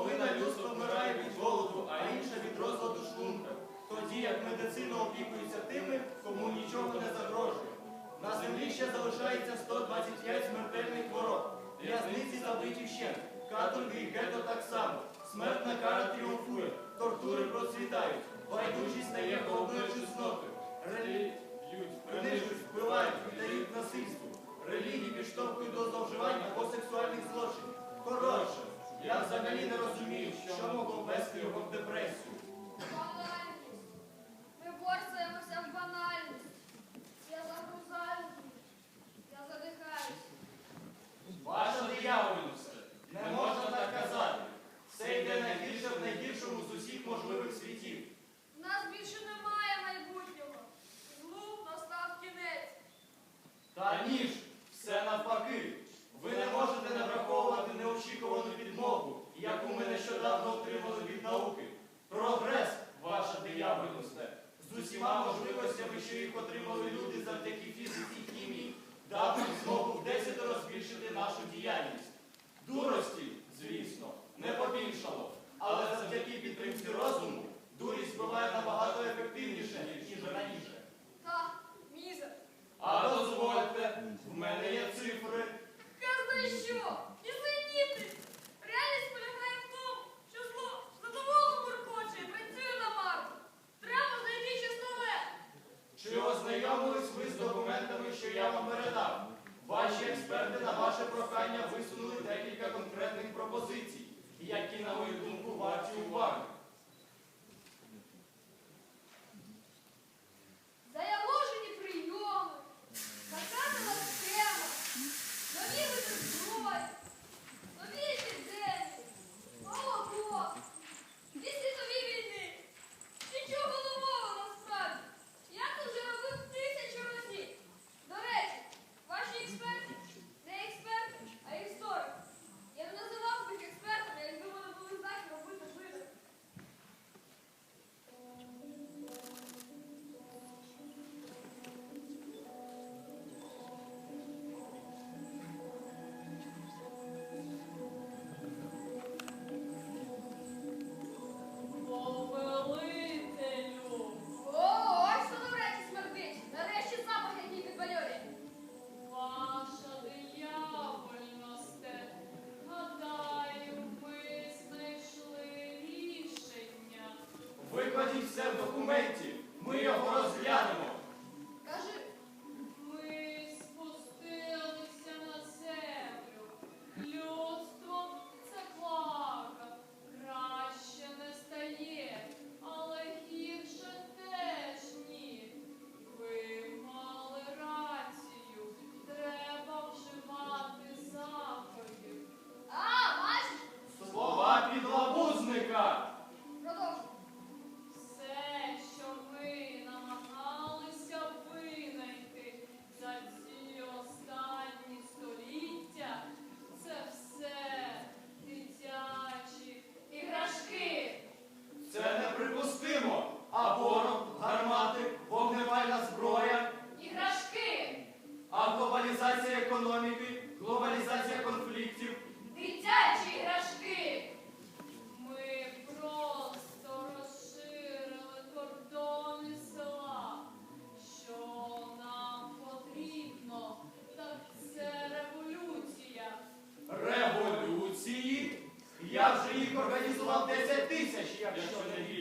половина людства вмирає від голоду, а інша від розладу шлунка, тоді як медицина опікується тими, кому нічого не загрожує. На землі ще залишається 125 смертельних хвороб. В'язниці забиті ще, каторги і гето так само. Смертна кара тріумфує, тортури процвітають, байдужість стає головною чеснотою. Релі... Принижують, вбивають, віддають насильству. Релігії підштовхують до зловживань або сексуальних злочинів. Коротше. Я взагалі не розумію, що могло ввести його в депресію. які, на мою думку, бачу уваги. Я вже їх організував 10 тисяч, якщо не більше.